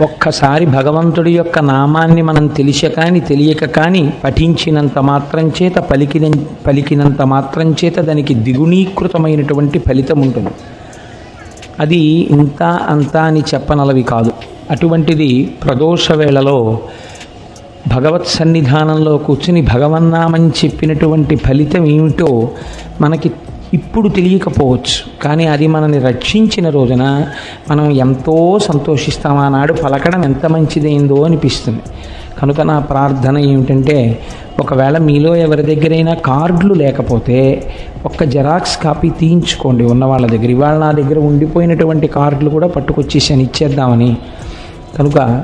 ఒక్కసారి భగవంతుడి యొక్క నామాన్ని మనం తెలిస కానీ తెలియక కానీ పఠించినంత మాత్రం చేత పలికిన పలికినంత మాత్రం చేత దానికి ద్విగుణీకృతమైనటువంటి ఫలితం ఉంటుంది. అది ఇంత అంత అని చెప్పనలవి కాదు. అటువంటిది ప్రదోష వేళలో భగవత్ సన్నిధానంలో కూర్చుని భగవన్నామని చెప్పినటువంటి ఫలితం ఏమిటో మనకి ఇప్పుడు తెలియకపోవచ్చు. కానీ అది మనల్ని రక్షించిన రోజున మనం ఎంతో సంతోషిస్తామా? నాడు పలకడం ఎంత మంచిదైందో అనిపిస్తుంది. కనుక నా ప్రార్థన ఏమిటంటే ఒకవేళ మీలో ఎవరి దగ్గరైనా కార్డులు లేకపోతే ఒక్క జెరాక్స్ కాపీ తీయించుకోండి. ఉన్న వాళ్ళ దగ్గర ఇవాళ నా దగ్గర ఉండిపోయినటువంటి కార్డులు కూడా పట్టుకొచ్చేసాను ఇచ్చేద్దామని. కనుక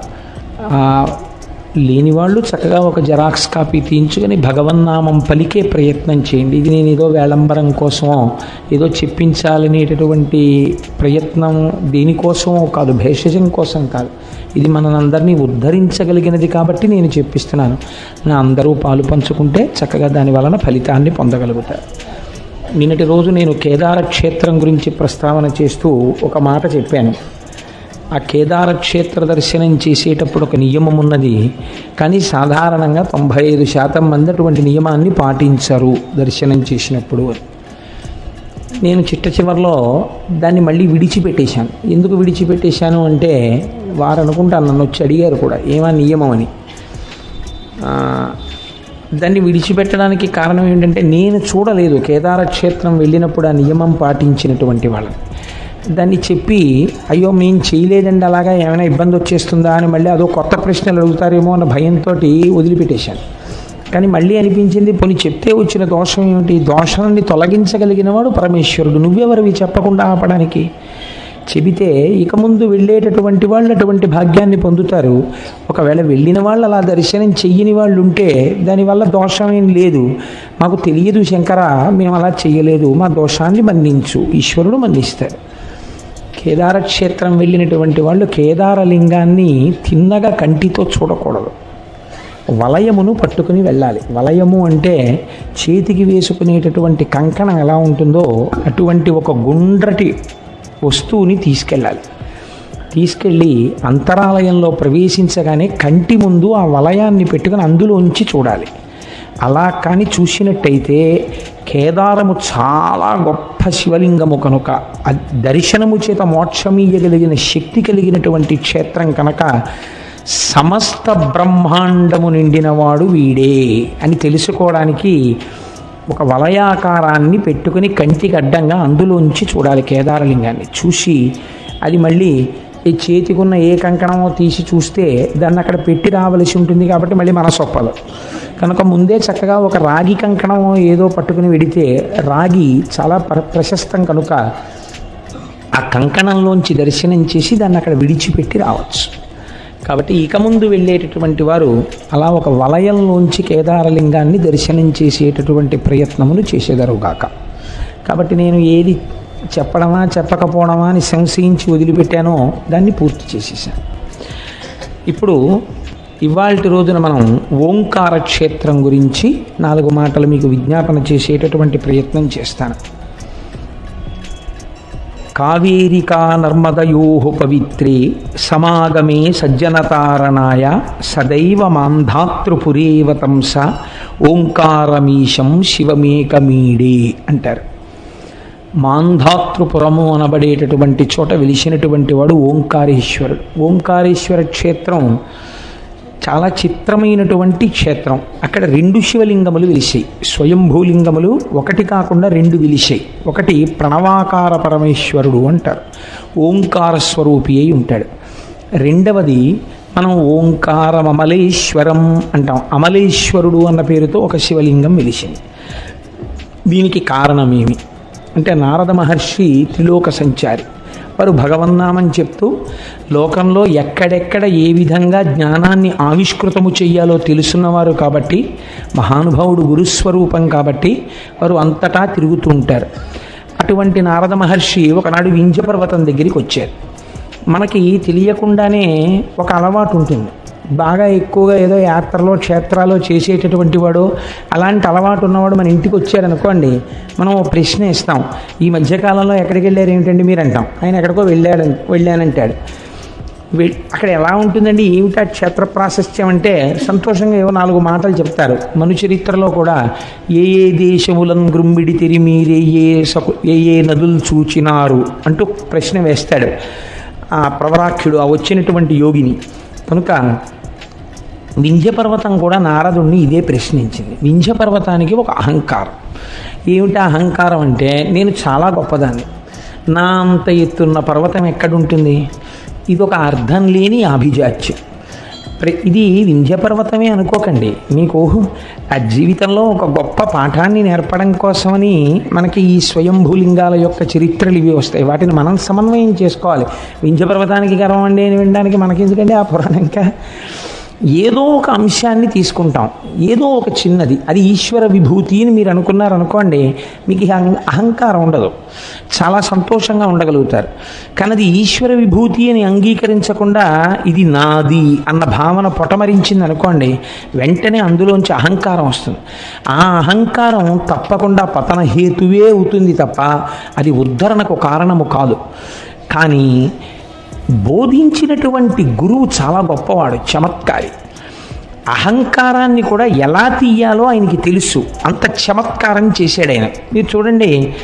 లేని వాళ్ళు చక్కగా ఒక జెరాక్స్ కాపీ తీయించుకొని భగవన్నామం పలికే ప్రయత్నం చేయండి. ఇది నేను ఏదో వేళంబరం కోసమో ఏదో చెప్పించాలనేటటువంటి ప్రయత్నం దేనికోసమో కాదు భేషజం కోసం కాదు. ఇది మనందరినీ ఉద్ధరించగలిగినది కాబట్టి నేను చెప్పిస్తున్నాను. నా అందరూ పాలు పంచుకుంటే చక్కగా దాని వలన ఫలితాన్ని పొందగలుగుతారు. నిన్నటి రోజు నేను కేదార క్షేత్రం గురించి ప్రస్తావన చేస్తూ ఒక మాట చెప్పాను. ఆ కేదార క్షేత్ర దర్శనం చేసేటప్పుడు ఒక నియమం ఉన్నది. కానీ సాధారణంగా తొంభై ఐదు శాతం మంది అటువంటి నియమాన్ని పాటించరు దర్శనం చేసినప్పుడు. నేను చిట్ట చివరిలో దాన్ని మళ్ళీ విడిచిపెట్టేశాను. ఎందుకు విడిచిపెట్టేశాను అంటే వారు అనుకుంటాను నన్ను వచ్చి అడిగారు కూడా ఏమా నియమం అని? దాన్ని విడిచిపెట్టడానికి కారణం ఏంటంటే నేను చూడలేదు. కేదార క్షేత్రం వెళ్ళినప్పుడు ఆ నియమం పాటించినటువంటి వాళ్ళని. దాన్ని చెప్పి అయ్యో మేము చేయలేదండి అలాగా ఏమైనా ఇబ్బంది వచ్చేస్తుందా? అని మళ్ళీ అదో కొత్త ప్రశ్నలు అడుగుతారేమో అన్న భయంతో వదిలిపెట్టేశాను. కానీ మళ్ళీ అనిపించింది పోనీ చెప్తే వచ్చిన దోషం ఏమిటి? దోషాన్ని తొలగించగలిగిన వాడు పరమేశ్వరుడు. నువ్వెవరివి చెప్పకుండా ఆపడానికి? చెబితే ఇక ముందు వెళ్ళేటటువంటి వాళ్ళు అటువంటి భాగ్యాన్ని పొందుతారు. ఒకవేళ వెళ్ళిన వాళ్ళు అలా దర్శనం చెయ్యని వాళ్ళు ఉంటే దానివల్ల దోషం ఏం లేదు. మాకు తెలియదు శంకర మేము అలా చెయ్యలేదు. మా దోషాన్ని మన్నించు. ఈశ్వరుడు మన్నిస్తాడు. కేదారక్షేత్రం వెళ్ళినటువంటి వాళ్ళు కేదారలింగాన్ని తిన్నగా కంటితో చూడకూడదు. వలయమును పట్టుకుని వెళ్ళాలి. వలయము అంటే చేతికి వేసుకునేటటువంటి కంకణం ఎలా ఉంటుందో అటువంటి ఒక గుండ్రటి వస్తువుని తీసుకెళ్ళాలి. తీసుకెళ్ళి అంతరాలయంలో ప్రవేశించగానే కంటి ముందు ఆ వలయాన్ని పెట్టుకుని అందులోంచి చూడాలి. అలా కానీ చూసినట్టయితే కేదారము చాలా గొప్ప శివలింగము కనుక దర్శనము చేత మోక్షమీయగలిగిన శక్తి కలిగినటువంటి క్షేత్రం కనుక సమస్త బ్రహ్మాండము నిండినవాడు వీడే అని తెలుసుకోవడానికి ఒక వలయాకారాన్ని పెట్టుకుని కంటికి అడ్డంగా అందులోంచి చూడాలి కేదారలింగాన్ని. చూసి అది మళ్ళీ ఈ చేతికున్న ఏ కంకణమో తీసి చూస్తే దాన్ని అక్కడ పెట్టి రావలసి ఉంటుంది కాబట్టి మళ్ళీ మనసొప్పదు. కనుక ముందే చక్కగా ఒక రాగి కంకణం ఏదో పట్టుకుని విడితే రాగి చాలా ప్ర ప్రశస్తం కనుక ఆ కంకణంలోంచి దర్శనం చేసి దాన్ని అక్కడ విడిచిపెట్టి రావచ్చు. కాబట్టి ఇక ముందు వెళ్ళేటటువంటి వారు అలా ఒక వలయంలోంచి కేదారలింగాన్ని దర్శనం చేసేటటువంటి ప్రయత్నములు చేసేదరుగాక కాబట్టి నేను ఏది చెప్పడమా చెప్పకపోవడమా అని సంశయించి వదిలిపెట్టానో దాన్ని పూర్తి చేసేసాను. ఇప్పుడు ఇవాళ రోజున మనం ఓంకార క్షేత్రం గురించి నాలుగు మాటలు మీకు విజ్ఞాపన చేసేటటువంటి ప్రయత్నం చేస్తాను. కావేరికా నర్మదయో పవిత్రే సమాగమే సజ్జనతారణాయ సదైవ మాంధాతృపురేవతంస ఓంకారమీశం శివమేకమీడే అంటారు. మాంధాతృపురము అనబడేటటువంటి చోట వెలిసినటువంటి వాడు ఓంకారేశ్వరుడు. ఓంకారేశ్వర క్షేత్రం చాలా చిత్రమైనటువంటి క్షేత్రం. అక్కడ రెండు శివలింగములు వెలిసాయి స్వయంభూలింగములు ఒకటి కాకుండా రెండు వెలిసాయి ఒకటి ప్రణవాకార పరమేశ్వరుడు అంటారు. ఓంకార స్వరూపి అయి ఉంటాడు. రెండవది మనం ఓంకారం అమలేశ్వరం అంటాం. అమలేశ్వరుడు అన్న పేరుతో ఒక శివలింగం వెలిసింది. దీనికి కారణమేమి అంటే నారద మహర్షి త్రిలోక సంచారి. వారు భగవన్నామం చెప్తూ లోకంలో ఎక్కడెక్కడ ఏ విధంగా జ్ఞానాన్ని ఆవిష్కృతము చెయ్యాలో తెలుసున్నవారు కాబట్టి మహానుభావుడు గురుస్వరూపం కాబట్టి వారు అంతటా తిరుగుతూ ఉంటారు. అటువంటి నారద మహర్షి ఒకనాడు వింజపర్వతం దగ్గరికి వచ్చారు. మనకి తెలియకుండానే ఒక అలవాటు ఉంటుంది. బాగా ఎక్కువగా ఏదో యాత్రలో క్షేత్రాలు చేసేటటువంటి వాడు అలాంటి అలవాటు ఉన్నవాడు మన ఇంటికి వచ్చాడనుకోండి మనం ఓ ప్రశ్న ఇస్తాం ఈ మధ్యకాలంలో ఎక్కడికి వెళ్ళారు ఏమిటండి మీరు అంటాం ఆయన ఎక్కడికో వెళ్ళాడు వెళ్ళానంటాడు. అక్కడ ఎలా ఉంటుందండి? ఏమిటా క్షేత్ర ప్రాశస్త్యం అంటే సంతోషంగా ఏవో నాలుగు మాటలు చెప్తారు. మను చరిత్రలో కూడా ఏ ఏ దేశములను గ్రుంబిడి తెరిమీరే ఏ సకు ఏ ఏ నదులు చూచినారు అంటూ ప్రశ్న వేస్తాడు. ఆ ప్రవరాఖ్యుడు ఆ వచ్చినటువంటి యోగిని. కనుక వింధ్యపర్వతం కూడా నారదుణ్ణి ఇదే ప్రశ్నించింది. వింధ్యపర్వతానికి ఒక అహంకారం. ఏమిటి అహంకారం అంటే నేను చాలా గొప్పదాన్ని. నా అంత ఎత్తున్న పర్వతం ఎక్కడుంటుంది? ఇది ఒక అర్థం లేని అభిజాత్యం. ప్ర- ఇది వింధ్యపర్వతమే అనుకోకండి. మీకు ఆ జీవితంలో ఒక గొప్ప పాఠాన్ని నేర్పడం కోసమని మనకి ఈ స్వయంభూలింగాల యొక్క చరిత్రలు ఇవి వస్తాయి. వాటిని మనం సమన్వయం చేసుకోవాలి. వింధ్యపర్వతానికి గర్వం అండి అని వినడానికి మనకి ఎందుకంటే ఆ పురాణం ఇంకా? ఏదో ఒక అంశాన్ని తీసుకుంటాం. ఏదో ఒక చిన్నది. అది ఈశ్వర విభూతి అని మీరు అనుకున్నారనుకోండి మీకు అహంకారం ఉండదు. చాలా సంతోషంగా ఉండగలుగుతారు. కానీ అది ఈశ్వర విభూతి అని అంగీకరించకుండా ఇది నాది అన్న భావన పొటమరించింది అనుకోండి వెంటనే అందులోంచి అహంకారం వస్తుంది. ఆ అహంకారం తప్పకుండా పతన హేతువే అవుతుంది తప్ప అది ఉద్ధరణకు కారణము కాదు. కానీ బోధించినటువంటి గురువు చాలా గొప్పవాడు చమత్కారి. అహంకారాన్ని కూడా ఎలా తీయాలో ఆయనకి తెలుసు. అంత చమత్కారం చేశాడు ఆయన. మీరు చూడండి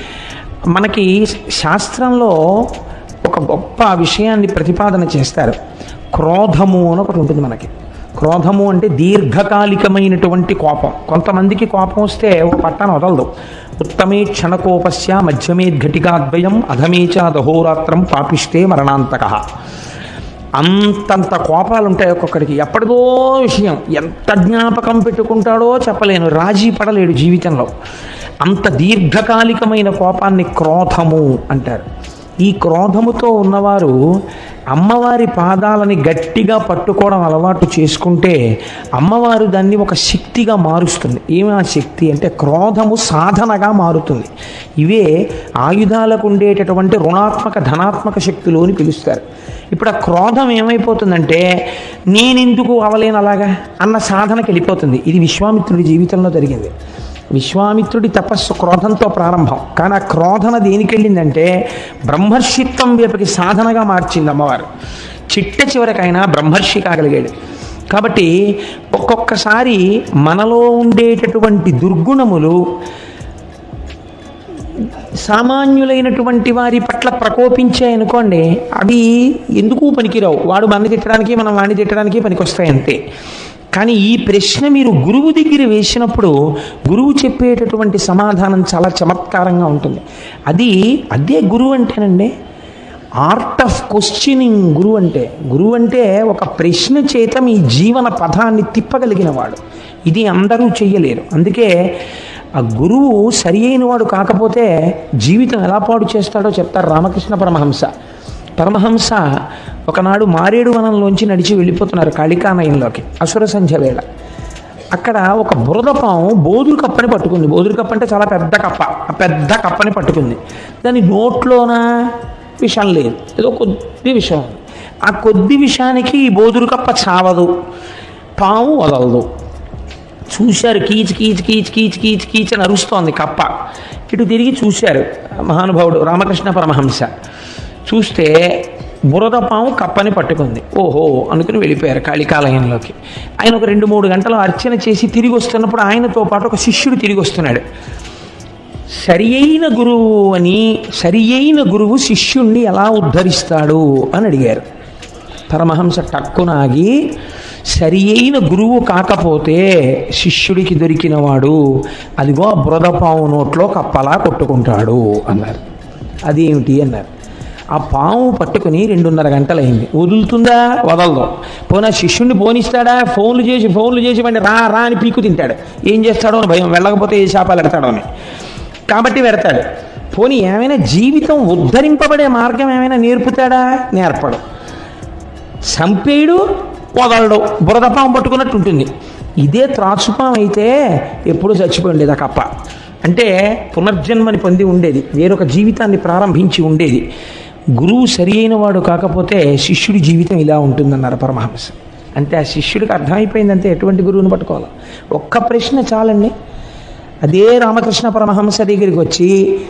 మనకి శాస్త్రంలో ఒక గొప్ప విషయాన్ని ప్రతిపాదన చేస్తారు. క్రోధము అని ఒకటి ఉంటుంది మనకి. క్రోధము అంటే దీర్ఘకాలికమైనటువంటి కోపం. కొంతమందికి కోపం వస్తే ఒక పట్టాన వదలదు. ఉత్తమే క్షణకోపస్య మధ్యమే ఘటికాద్వయం అధమేచ దహోరాత్రం పాపిష్టే మరణాంతక. అంతంత కోపాలు ఉంటాయి ఒక్కొక్కడికి. ఎప్పటిదో విషయం ఎంత జ్ఞాపకం పెట్టుకుంటాడో చెప్పలేను. రాజీ పడలేడు జీవితంలో. అంత దీర్ఘకాలికమైన కోపాన్ని క్రోధము అంటారు. ఈ క్రోధముతో ఉన్నవారు అమ్మవారి పాదాలని గట్టిగా పట్టుకోవడం అలవాటు చేసుకుంటే అమ్మవారు దాన్ని ఒక శక్తిగా మారుస్తుంది. ఏమి ఆ శక్తి అంటే క్రోధము సాధనగా మారుతుంది. ఇవే ఆయుధాలకు ఉండేటటువంటి రుణాత్మక ధనాత్మక శక్తులు అని పిలుస్తారు. ఇప్పుడు ఆ క్రోధం ఏమైపోతుందంటే నేనెందుకు అవలేను అలాగా? అన్న సాధనకి వెళ్ళిపోతుంది. ఇది విశ్వామిత్రుడి జీవితంలో జరిగింది. విశ్వామిత్రుడి తపస్సు క్రోధంతో ప్రారంభం. కానీ ఆ క్రోధన దేనికి వెళ్ళిందంటే బ్రహ్మర్షిత్వం వైపుకి సాధనగా మార్చింది అమ్మవారు. చిట్ట చివరికైనా బ్రహ్మర్షి కాగలిగాడు కాబట్టి ఒక్కొక్కసారి మనలో ఉండేటటువంటి దుర్గుణములు సామాన్యులైనటువంటి వారి పట్ల ప్రకోపించాయనుకోండి అవి ఎందుకు పనికిరావు. వాడు మన తిట్టడానికి మనం వాడిని తిట్టడానికి పనికొస్తాయి అంతే. కానీ ఈ ప్రశ్న మీరు గురువు దగ్గర వేసినప్పుడు గురువు చెప్పేటటువంటి సమాధానం చాలా చమత్కారంగా ఉంటుంది. అది అదే గురువు అంటేనండి ఆర్ట్ ఆఫ్ క్వశ్చనింగ్ గురువు అంటే గురువు అంటే ఒక ప్రశ్న చేత మీ జీవన పథాన్ని తిప్పగలిగిన వాడు ఇది అందరూ చెయ్యలేరు. అందుకే ఆ గురువు సరి అయిన వాడు కాకపోతే జీవితం ఎలా పాడు చేస్తాడో చెప్తారు రామకృష్ణ పరమహంస. పరమహంస ఒకనాడు మారేడు వనంలోంచి నడిచి వెళ్ళిపోతున్నారు కాళికానయంలోకి అసుర సంధ్య వేళ. అక్కడ ఒక బురద పాము బోదురు కప్పని పట్టుకుంది. బోదురు కప్ప అంటే చాలా పెద్ద కప్ప. ఆ పెద్ద కప్పని పట్టుకుంది. దాని నోట్లోన విషం లేదు. ఏదో కొద్ది విషం. ఆ కొద్ది విషానికి ఈ బోదురు కప్ప చావదు. పాము వదలదు. చూశారు కీచ్ కీచ్ కీచ్ కీచ్ కీచ్ కీచ్ అని అరుస్తోంది కప్ప. ఇటు తిరిగి చూశారు మహానుభావుడు రామకృష్ణ పరమహంస. చూస్తే బురద పాము కప్పని పట్టుకుంది. ఓహో అనుకుని వెళ్ళిపోయారు కాళికాలయంలోకి ఆయన ఒక రెండు మూడు గంటలు అర్చన చేసి తిరిగి వస్తున్నప్పుడు ఆయనతో పాటు ఒక శిష్యుడు తిరిగి వస్తున్నాడు. సరి అయిన గురువు అని సరి అయిన గురువు శిష్యుణ్ణి ఎలా ఉద్ధరిస్తాడు అని అడిగారు. పరమహంస టక్కునాగి సరి అయిన గురువు కాకపోతే శిష్యుడికి దొరికినవాడు అదిగో బురద బురదపాము నోట్లో కప్పలా కొట్టుకుంటాడు అన్నారు. అదేమిటి? అన్నారు. ఆ పాము పట్టుకుని రెండున్నర గంటలైంది. వదులుతుందా? వదలదు. పోనా శిష్యుడిని పోనిస్తాడా? ఫోన్లు చేసి ఫోన్లు చేసి వాడిని రా రా అని పీకు తింటాడు. ఏం చేస్తాడో అని భయం వెళ్ళకపోతే ఏ శాపాలు ఎడతాడో అని. కాబట్టి పెడతాడు. పోనీ ఏమైనా జీవితం ఉద్ధరింపబడే మార్గం ఏమైనా నేర్పుతాడా? నేర్పడు. చంపేయుడు వదలడు. బురదపాం పట్టుకున్నట్టు ఉంటుంది. ఇదే త్రాసుపాం అయితే ఎప్పుడూ చచ్చిపోయిండేది ఆ కప్ప. అంటే పునర్జన్మని పొంది ఉండేది. వేరొక జీవితాన్ని ప్రారంభించి ఉండేది. గురువు సరి అయిన వాడు కాకపోతే శిష్యుడి జీవితం ఇలా ఉంటుందన్నారు పరమహంస. అంటే ఆ శిష్యుడికి అర్థమైపోయిందంటే ఎటువంటి గురువుని పట్టుకోవాలి? ఒక్క ప్రశ్న చాలండి. అదే రామకృష్ణ పరమహంస దగ్గరికి వచ్చి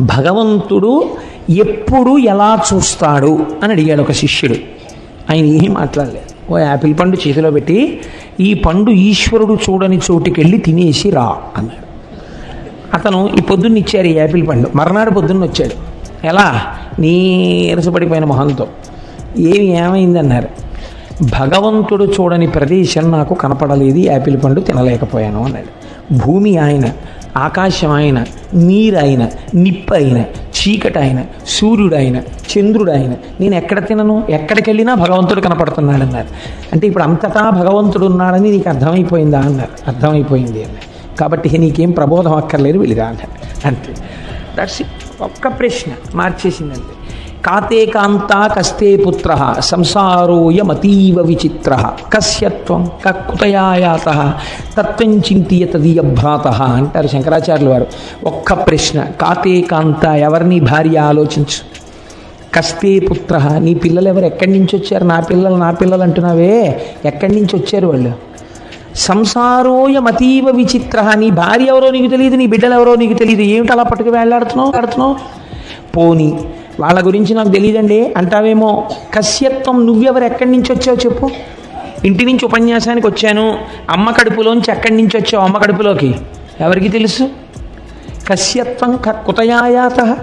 భగవంతుడు ఎప్పుడు ఎలా చూస్తాడు? అని అడిగాడు ఒక శిష్యుడు. ఆయన ఏం మాట్లాడలేదు. ఓ యాపిల్ పండు చేతిలో పెట్టి ఈ పండు ఈశ్వరుడు చూడని చోటుకెళ్ళి తినేసి రా అన్నాడు. అతను ఈ పొద్దున్న ఇచ్చారు ఈ యాపిల్ పండు. మర్నాడు పొద్దున్న వచ్చాడు ఎలా? నీరసపడిపోయిన మొహంతో. ఏమి ఏమైందన్నారు? భగవంతుడు చూడని ప్రదేశం నాకు కనపడలేదు యాపిల్ పండు తినలేకపోయాను అన్నాడు. భూమి ఆయన ఆకాశం ఆయన నీరాయన ఆయన నిప్పు సూర్యుడైన చీకటి ఆయన నేను ఎక్కడ తినను? ఎక్కడికి వెళ్ళినా భగవంతుడు కనపడుతున్నాడు అన్నారు. అంటే ఇప్పుడు అంతటా భగవంతుడు ఉన్నాడని నీకు అర్థమైపోయిందా అన్నారు. అర్థమైపోయింది అన్నారు. కాబట్టి నీకేం ప్రబోధం అక్కర్లేదు వెళ్ళిరా అన్నారు అంతే. దట్స్ ఒక్క ప్రశ్న మార్చేసిందంటే కాతే కాంత కస్తే పుత్ర సంసారోయమతీవ విచిత్ర. కస్యత్వం కక్కుతయాయాత తత్వం చింతియ తదీయ భ్రాత అంటారు శంకరాచార్యులు వారు. ఒక్క ప్రశ్న కాతే కాంత ఎవరిని భార్య ఆలోచించు? కస్తే పుత్ర నీ పిల్లలు ఎవరు ఎక్కడి నుంచి వచ్చారు? నా పిల్లలు నా పిల్లలు అంటున్నావే ఎక్కడి నుంచి వచ్చారు వాళ్ళు? సంసారోయమతీవ విచిత్ర నీ భార్య ఎవరో నీకు తెలియదు నీ బిడ్డలు ఎవరో నీకు తెలియదు ఏమిటి అలా పట్టుకు వేలాడుతున్నావు ఆడుతున్నావు? పోని వాళ్ళ గురించి నాకు తెలియదండి అంటావేమో కశ్యత్వం నువ్వెవరు ఎక్కడి నుంచి వచ్చావు చెప్పు? ఇంటి నుంచి ఉపన్యాసానికి వచ్చాను. అమ్మ కడుపులోంచి ఎక్కడి నుంచి వచ్చావు? అమ్మ కడుపులోకి? ఎవరికి తెలుసు? కశ్యత్వం క కుతయాయాత.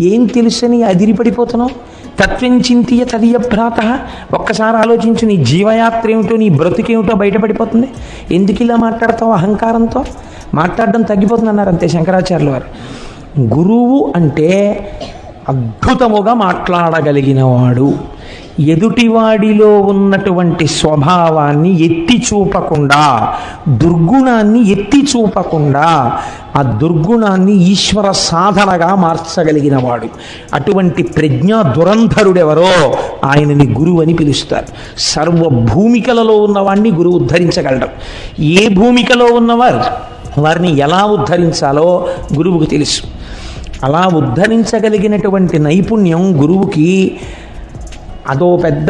ఏం తెలుసని అదిరిపడిపోతున్నావు? తత్వం చింతియ తదియ భ్రాత. ఒక్కసారి ఆలోచించు నీ జీవయాత్ర ఏమిటో నీ బ్రతుకేమిటో బయటపడిపోతుంది. ఎందుకు ఇలా మాట్లాడతావు అహంకారంతో? మాట్లాడడం తగ్గిపోతుంది అన్నారు అంతే శంకరాచార్యుల వారు. గురువు అంటే అద్భుతముగా మాట్లాడగలిగినవాడు. ఎదుటివాడిలో ఉన్నటువంటి స్వభావాన్ని ఎత్తి చూపకుండా దుర్గుణాన్ని ఎత్తి చూపకుండా ఆ దుర్గుణాన్ని ఈశ్వర సాధనగా మార్చగలిగినవాడు అటువంటి ప్రజ్ఞా దురంధరుడెవరో ఆయనని గురువు అని పిలుస్తారు. సర్వ భూమికలలో ఉన్నవాడిని గురువు ఉద్ధరించగలడం. ఏ భూమికలో ఉన్నవారు వారిని ఎలా ఉద్ధరించాలో గురువుకు తెలుసు. అలా ఉద్ధరించగలిగినటువంటి నైపుణ్యం గురువుకి అదో పెద్ద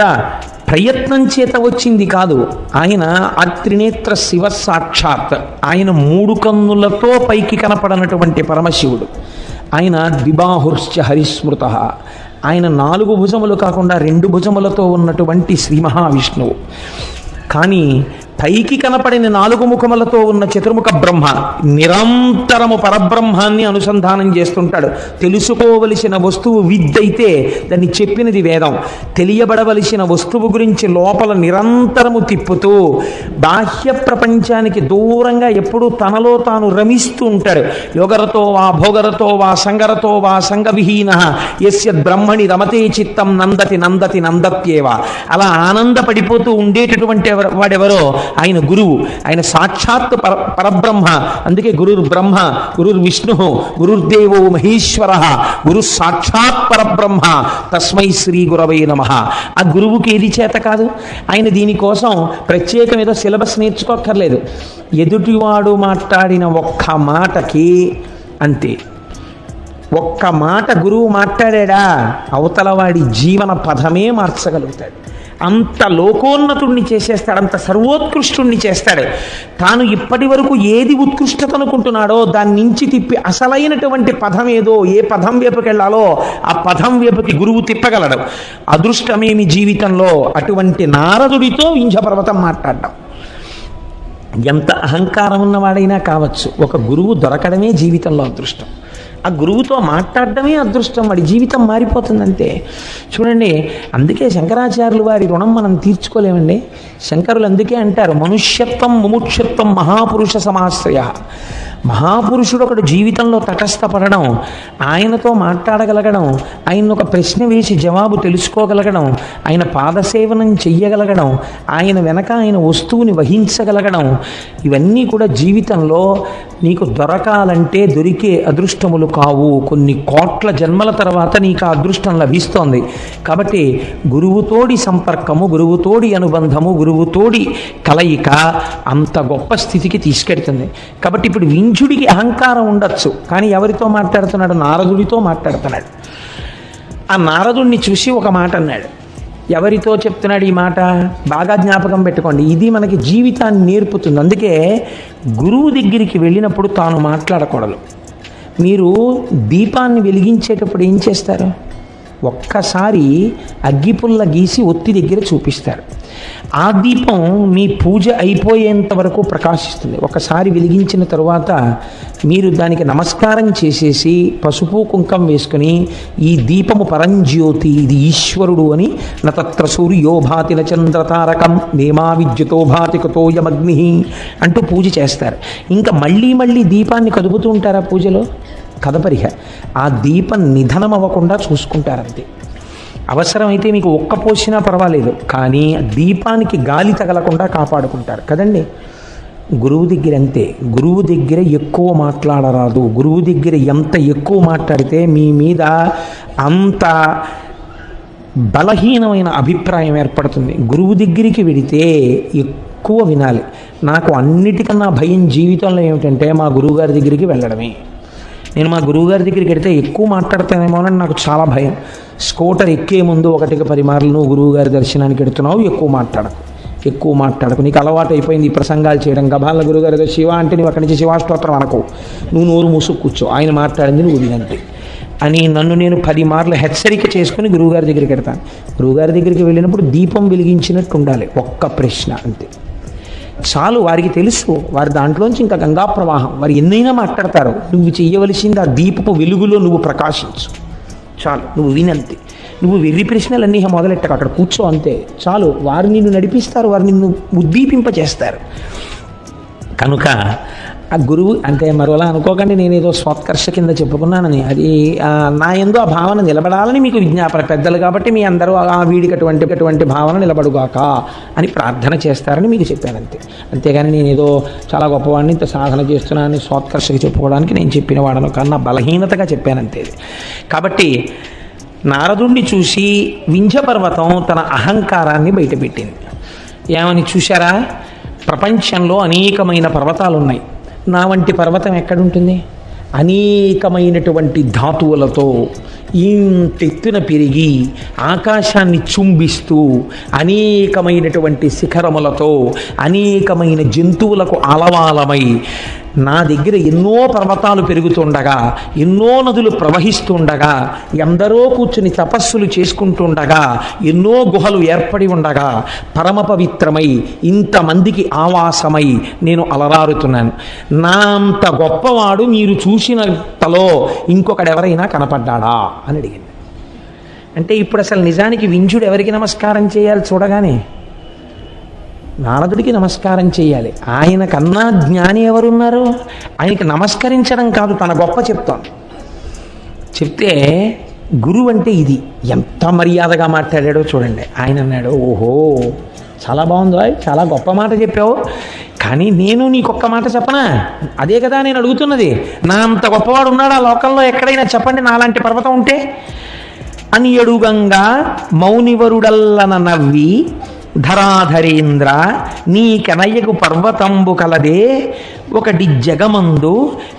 ప్రయత్నం చేత వచ్చింది కాదు. ఆయన అత్రినేత్ర శివ సాక్షాత్. ఆయన మూడు కన్నులతో పైకి కనపడనటువంటి పరమశివుడు. ఆయన ద్విబాహుర్శ్చ హరిస్మృత. ఆయన నాలుగు భుజములు కాకుండా రెండు భుజములతో ఉన్నటువంటి శ్రీ మహావిష్ణువు. కానీ పైకి కనపడిన నాలుగు ముఖములతో ఉన్న చతుర్ముఖ బ్రహ్మ నిరంతరము పరబ్రహ్మాన్ని అనుసంధానం చేస్తుంటాడు. తెలుసుకోవలసిన వస్తువు విద్దైతే దాన్ని చెప్పినది వేదం. తెలియబడవలసిన వస్తువు గురించి లోపల నిరంతరము తిప్పుతూ బాహ్య ప్రపంచానికి దూరంగా ఎప్పుడూ తనలో తాను రమిస్తూ ఉంటాడు. యోగరతో వా భోగరతో వా సంగరతో వా సంగవిహీన ఎస్య బ్రహ్మణి రమతే చిత్తం నందతి నందతి నందత్యేవ. అలా ఆనందపడిపోతూ ఉండేటటువంటి ఎవరు- వాడెవరో ఆయన గురువు ఆయన సాక్షాత్ పర పరబ్రహ్మ. అందుకే గురుర్ బ్రహ్మ గురుర్ విష్ణు గురుర్దేవో మహేశ్వర గురు సాక్షాత్ పరబ్రహ్మ. తస్మై శ్రీ గురవై నమ. ఆ గురువుకి ఏది చేత కాదు? ఆయన దీనికోసం ప్రత్యేకం ఏదో సిలబస్ నేర్చుకోక్కర్లేదు. ఎదుటివాడు మాట్లాడిన ఒక్క మాటకి అంతే. ఒక్క మాట గురువు మాట్లాడా అవతలవాడి జీవన పదమే మార్చగలుగుతాడు. అంత లోకోన్నతుణ్ణి చేసేస్తాడు అంత సర్వోత్కృష్టుణ్ణి చేస్తాడు. తాను ఇప్పటి వరకు ఏది ఉత్కృష్టత అనుకుంటున్నాడో దాని నుంచి తిప్పి అసలైనటువంటి పదం ఏదో ఏ పదం వైపుకి ఆ పదం వైపుకి గురువు తిప్పగలడం. అదృష్టమేమి జీవితంలో? అటువంటి నారదుడితో వింధ్యపర్వతం మాట్లాడడం. ఎంత అహంకారం ఉన్నవాడైనా కావచ్చు ఒక గురువు దొరకడమే జీవితంలో అదృష్టం. ఆ గురువుతో మాట్లాడటమే అదృష్టం. వాడి జీవితం మారిపోతుందంటే చూడండి అందుకే శంకరాచార్యులు వారి రుణం మనం తీర్చుకోలేమండి. శంకరులు అందుకే అంటారు మనుష్యత్వం ముముక్షత్వం మహాపురుష సమాశ్రయ. మహాపురుషుడు ఒకడు జీవితంలో తటస్థపడడం ఆయనతో మాట్లాడగలగడం ఆయన ఒక ప్రశ్న వేసి జవాబు తెలుసుకోగలగడం ఆయన పాదసేవనం చెయ్యగలగడం ఆయన వెనక ఆయన వస్తువుని వహించగలగడం ఇవన్నీ కూడా జీవితంలో నీకు దొరకాలంటే దొరికే అదృష్టములు కావు. కొన్ని కోట్ల జన్మల తర్వాత నీకు ఆ అదృష్టం లభిస్తోంది. కాబట్టి గురువుతోడి సంపర్కము గురువుతోడి అనుబంధము గురువుతోడి కలయిక అంత గొప్ప స్థితికి తీసుకెడుతుంది కాబట్టి ఇప్పుడు వింజుడికి అహంకారం ఉండొచ్చు. కానీ ఎవరితో మాట్లాడుతున్నాడు? నారదుడితో మాట్లాడుతున్నాడు. ఆ నారదుడిని చూసి ఒక మాట అన్నాడు. ఎవరితో చెప్తున్నాడు ఈ మాట? బాగా జ్ఞాపకం పెట్టుకోండి. ఇది మనకి జీవితాన్ని నేర్పుతుంది. అందుకే గురువు దగ్గరికి వెళ్ళినప్పుడు తాను మాట్లాడకూడదు. మీరు దీపాన్ని వెలిగించేటప్పుడు ఏం చేస్తారు? ఒక్కసారి అగ్గిపుల్ల గీసి ఒత్తి దగ్గర చూపిస్తారు. ఆ దీపం మీ పూజ అయిపోయేంత వరకు ప్రకాశిస్తుంది. ఒకసారి వెలిగించిన తరువాత మీరు దానికి నమస్కారం చేసేసి పసుపు కుంకం వేసుకుని ఈ దీపము పరంజ్యోతి ఇది ఈశ్వరుడు అని నతత్ర సూర్యో భాతి చంద్రతారకం నేమా విద్యుతో భాతి యమగ్ని అంటూ పూజ చేస్తారు. ఇంకా మళ్ళీ మళ్ళీ దీపాన్ని కదుపుతూ ఉంటారా పూజలో? కదపరిహ ఆ దీపం నిధనం అవ్వకుండా చూసుకుంటారంతే. అవసరమైతే మీకు ఒక్క పోసినా పర్వాలేదు కానీ దీపానికి గాలి తగలకుండా కాపాడుకుంటారు. కదండి? గురువు దగ్గర అంతే. గురువు దగ్గర ఎక్కువ మాట్లాడరాదు. గురువు దగ్గర ఎంత ఎక్కువ మాట్లాడితే మీ మీద అంత బలహీనమైన అభిప్రాయం ఏర్పడుతుంది. గురువు దగ్గరికి వెడితే ఎక్కువ వినాలి. నాకు అన్నిటికన్నా భయం జీవితంలో ఏమిటంటే మా గురువుగారి దగ్గరికి వెళ్ళడమే. నేను మా గురువుగారి దగ్గరికి వెడితే ఎక్కువ మాట్లాడతానేమో అని నాకు చాలా భయం. స్కూటర్ ఎక్కే ముందు ఒకటికి పది మార్లు నువ్వు గురువుగారి దర్శనానికి వెడుతున్నావు ఎక్కువ మాట్లాడకు. ఎక్కువ మాట్లాడకు. నీకు అలవాటు అయిపోయింది ఈ ప్రసంగాలు చేయడం. గభాల గురుగారు ఏదో శివ అంటే నువ్వు అక్కడి నుంచి శివాష్టోత్రం అనకు. నువ్వు నోరు మూసుకు కూర్చో. ఆయన మాట్లాడింది నువ్వు వినంతే అని నన్ను నేను పది మార్లు హెచ్చరిక చేసుకుని గురువుగారి దగ్గరికి వెడతాను గురువుగారి దగ్గరికి వెళ్ళినప్పుడు దీపం వెలిగించినట్టు ఉండాలి. ఒక్క ప్రశ్న అంతే. చాలు వారికి తెలుసు. వారి దాంట్లోంచి ఇంకా గంగా ప్రవాహం. వారు ఎన్నైనా మాట్లాడతారు. నువ్వు చెయ్యవలసింది ఆ దీపపు వెలుగులో నువ్వు ప్రకాశించు. చాలు నువ్వు వినంతే. నువ్వు వెర్రి ప్రశ్నలన్నీ మొదలెట్టకు. అక్కడ కూర్చో అంతే. చాలు వారు నిన్ను నడిపిస్తారు. వారు నిన్ను ఉద్దీపింపచేస్తారు. కనుక ఆ గురువు అంటే మరోలా అనుకోకండి నేను ఏదో స్వత్కర్ష కింద చెప్పుకున్నానని. అది నా ఎందు ఆ భావన నిలబడాలని మీకు విజ్ఞాపన పెద్దలు కాబట్టి మీ అందరూ ఆ వీడికి అటువంటి అటువంటి భావన నిలబడుగాక అని ప్రార్థన చేస్తారని మీకు చెప్పాను అంతే. అంతేగాని నేను ఏదో చాలా గొప్పవాడిని ఇంత సాధన చేస్తున్నానని స్వత్కర్షకి చెప్పుకోవడానికి నేను చెప్పిన వాడను కన్నా బలహీనతగా చెప్పాను అంతే కాబట్టి నారదుణ్ణి చూసి వింధ్యపర్వతం తన అహంకారాన్ని బయటపెట్టింది. ఏమని చూశారా? ప్రపంచంలో అనేకమైన పర్వతాలు ఉన్నాయి నా వంటి పర్వతం ఎక్కడుంటుంది అనేకమైనటువంటి ధాతువులతో ఇంతెత్తున పెరిగి ఆకాశాన్ని చుంబిస్తూ అనేకమైనటువంటి శిఖరములతో అనేకమైన జంతువులకు అలవాలమై నా దగ్గర ఎన్నో పర్వతాలు పెరుగుతుండగా ఎన్నో నదులు ప్రవహిస్తుండగా ఎందరో కూర్చుని తపస్సులు చేసుకుంటుండగా ఎన్నో గుహలు ఏర్పడి ఉండగా పరమ పవిత్రమై ఇంతమందికి ఆవాసమై నేను అలరారుతున్నాను. నా అంత గొప్పవాడు మీరు చూసినంతలో ఇంకొకడెవరైనా కనపడ్డాడా? అని అడిగింది. అంటే ఇప్పుడు అసలు నిజానికి వింజుడు ఎవరికి నమస్కారం చేయాలి చూడగానే? నారదుడికి నమస్కారం చేయాలి. ఆయన కన్నా జ్ఞాని ఎవరున్నారు? ఆయనకి నమస్కరించడం కాదు తన గొప్ప చెప్తాను చెప్తే గురువు అంటే ఇది. ఎంత మర్యాదగా మాట్లాడాడో చూడండి. ఆయన అన్నాడు ఓహో చాలా బాగుందో చాలా గొప్ప మాట చెప్పావు. కానీ నేను నీకొక్క మాట చెప్పనా? అదే కదా నేను అడుగుతున్నది. నా అంత గొప్పవాడు ఉన్నాడు ఆ లోకంలో? ఎక్కడైనా చెప్పండి నాలాంటి పర్వతం ఉంటే? అని ఎడుగంగా మౌనివరుడల్లన నవ్వి ధరాధరేంద్ర నీ కనయ్యకు పర్వతంబు కలదే ఒకటి జగమందు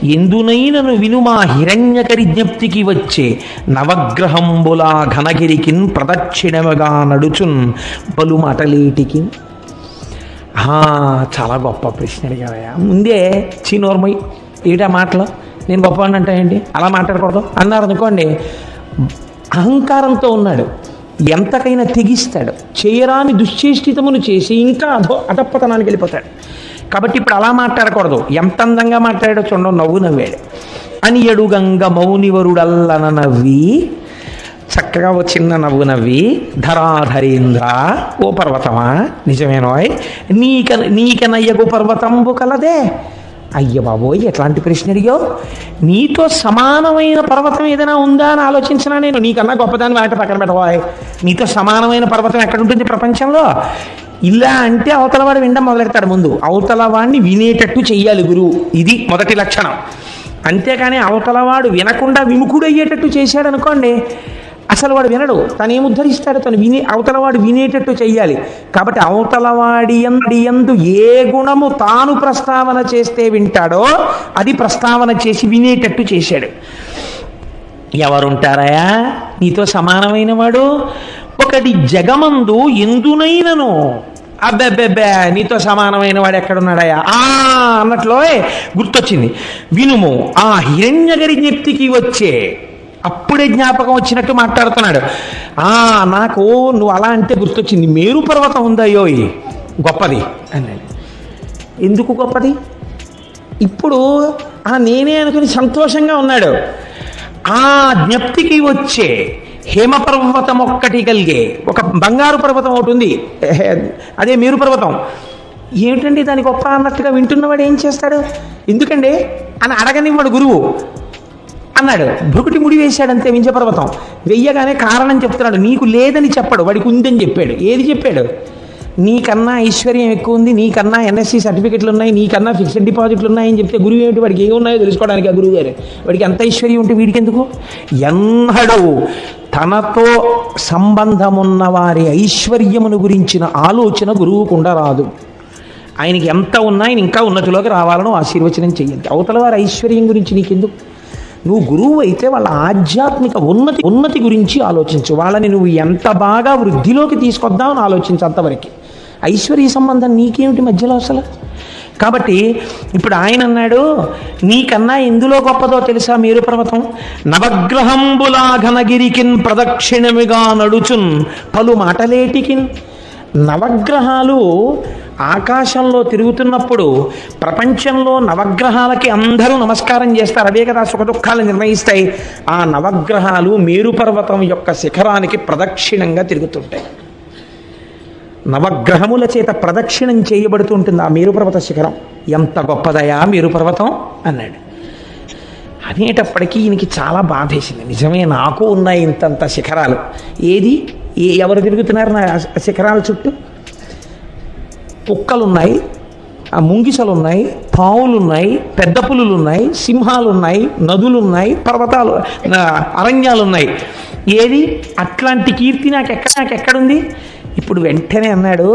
ఎందునైనను వినుమా హిరణ్యకరి జ్ఞప్తికి వచ్చే నవగ్రహంబులా ఘనగిరికిన్ ప్రదక్షిణముగా నడుచున్ పలుమటలేటికిన్ చాలా గొప్ప ప్రశ్న అడిగావయ్యా. ముందే చీనోర్మయ్ ఏటా మాటలు? నేను గొప్పవాడిని అంటాయండి అలా మాట్లాడకూడదు. అన్నారు అనుకోండి అహంకారంతో ఉన్నాడు. ఎంతకైనా తెగిస్తాడు. చేయరాని దుశ్చేష్టితమును చేసి ఇంకా అధో అధపతనానికి వెళ్ళిపోతాడు. కాబట్టి ఇప్పుడు అలా మాట్లాడకూడదు. ఎంత అందంగా మాట్లాడాడో చూడండి నవ్వు నవ్వాడు. అని ఎడుగంగ మౌనివరుడల్లన నవ్వి చక్కగా ఓ చిన్న నవ్వు నవ్వి ధరాధరేంద్ర ఓ పర్వతమా? నిజమేనోయ్ నీక గో పర్వతంబు కలదే. అయ్య బాబోయ్ ఎట్లాంటి ప్రశ్న అడిగో నీతో సమానమైన పర్వతం ఏదైనా ఉందా అని ఆలోచించినా నేను నీకన్నా గొప్పదాన్ని మాట పక్కన పెట్టబోయ్. నీతో సమానమైన పర్వతం ఎక్కడ ఉంటుంది ప్రపంచంలో? ఇలా అంటే అవతలవాడు వినడం మొదలెడతాడు ముందు. అవతలవాడిని వినేటట్టు చెయ్యాలి గురువు ఇది మొదటి లక్షణం. అంతేకాని అవతలవాడు వినకుండా విముఖుడయ్యేటట్టు అయ్యేటట్టు చేశాడనుకోండి అసలు వాడు వినడు. తను ఏం ఉద్ధరిస్తాడు తను విని అవతలవాడు వినేటట్టు చెయ్యాలి. కాబట్టి అవతలవాడి ఎందు ఎందు ఏ గుణము తాను ప్రస్తావన చేస్తే వింటాడో అది ప్రస్తావన చేసి వినేటట్టు చేశాడు. ఎవరుంటారయా నీతో సమానమైన వాడు? ఒకటి జగమందు ఎందునైనను? అబ్బెబ్బెబ్బే నీతో సమానమైన వాడు ఎక్కడున్నాడయా ఆ అన్నట్లో గుర్తొచ్చింది. వినుము ఆ హిరణ్యగరి జ్ఞప్తికి వచ్చే అప్పుడే జ్ఞాపకం వచ్చినట్టు మాట్లాడుతున్నాడు. ఆ నాకు నువ్వు అలా అంటే గుర్తొచ్చింది. మేరు పర్వతం ఉందయ్యోయ్ గొప్పది. అన్నాడు ఎందుకు గొప్పది? ఇప్పుడు ఆ నేనే అనుకుని సంతోషంగా ఉన్నాడు. ఆ జ్ఞప్తికి వచ్చే హేమపర్వతం ఒక్కటి కలిగే ఒక బంగారు పర్వతం ఒకటి ఉంది. అదే మేరు పర్వతం. ఏమిటండి దాని గొప్ప అన్నట్టుగా వింటున్నవాడు ఏం చేస్తాడు? ఎందుకండి? అని అడగనివాడు గురువు. అన్నాడు. భృకుటి ముడి వేశాడంతే వింజపర్వతం. వెయ్యగానే కారణం చెప్తున్నాడు. నీకు లేదని చెప్పడు. వాడికి ఉందని చెప్పాడు. ఏది చెప్పాడు? నీకన్నా ఐశ్వర్యం ఎక్కువ ఉంది. నీకన్నా ఎన్ఎస్సీ సర్టిఫికెట్లు ఉన్నాయి. నీకన్నా ఫిక్స్డ్ డిపాజిట్లు ఉన్నాయని చెప్తే గురువు ఏమిటి వాడికి ఏమున్నాయో తెలుసుకోవడానికి ఆ గురువు గారు వాడికి ఎంత ఐశ్వర్యం ఉంటే వీడికి ఎందుకు ఎన్నడూ తనతో సంబంధమున్న వారి ఐశ్వర్యమును గురించిన ఆలోచన గురువుకుండా రాదు. ఆయనకి ఎంత ఉన్నా ఆయన ఇంకా ఉన్నతిలోకి రావాలను ఆశీర్వచనం చెయ్యండి. అవతల వారి ఐశ్వర్యం గురించి నీకెందుకు? నువ్వు గురువు అయితే వాళ్ళ ఆధ్యాత్మిక ఉన్నతి ఉన్నతి గురించి ఆలోచించు. వాళ్ళని నువ్వు ఎంత బాగా వృద్ధిలోకి తీసుకొద్దామని ఆలోచించు అంతవరకు ఐశ్వర్య సంబంధం నీకేమిటి మధ్యలో అసలు? కాబట్టి ఇప్పుడు ఆయన అన్నాడు నీకన్నా ఎందులో గొప్పదో తెలుసా మీరు పర్వతం? నవగ్రహంబులాఘనగిరికిన్ ప్రదక్షిణమిగా నడుచున్ పలు మాటలేటికిన్. నవగ్రహాలు ఆకాశంలో తిరుగుతున్నప్పుడు ప్రపంచంలో నవగ్రహాలకి అందరూ నమస్కారం చేస్తారు. అవే కదా సుఖ దుఃఖాలు నిర్ణయిస్తాయి ఆ నవగ్రహాలు మేరు పర్వతం యొక్క శిఖరానికి ప్రదక్షిణంగా తిరుగుతుంటాయి. నవగ్రహముల చేత ప్రదక్షిణం చేయబడుతుంటుంది ఆ మేరుపర్వత శిఖరం. ఎంత గొప్పదయా మేరుపర్వతం అన్నాడు. అనేటప్పటికీ ఈయనకి చాలా బాధేసింది. నిజమే నాకు ఉన్నాయి ఇంతంత శిఖరాలు. ఏది? ఎవరు తిరుగుతున్నారు నా శిఖరాల చుట్టూ? కుక్కలున్నాయి ఆ ముంగిసలు ఉన్నాయి పావులు ఉన్నాయి పెద్ద పులులు ఉన్నాయి సింహాలు ఉన్నాయి నదులు ఉన్నాయి పర్వతాలు ఆ, అరణ్యాలు ఉన్నాయి ఏది? అట్లాంటి కీర్తి నాకు ఎక్కడ నాకు ఎక్కడుంది ఇప్పుడు వెంటనే అన్నాడు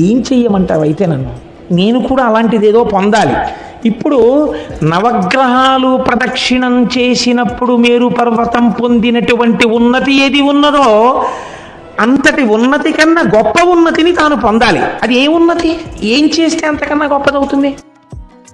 ఏం చెయ్యమంటావు అయితే నన్ను? నేను కూడా అలాంటిది ఏదో పొందాలి. ఇప్పుడు నవగ్రహాలు ప్రదక్షిణం చేసినప్పుడు మేరు పర్వతం పొందినటువంటి ఉన్నతి ఏది ఉన్నదో అంతటి ఉన్నతి కన్నా గొప్ప ఉన్నతిని తాను పొందాలి. అది ఏ ఉన్నతి? ఏం చేస్తే అంతకన్నా గొప్పదవుతుంది?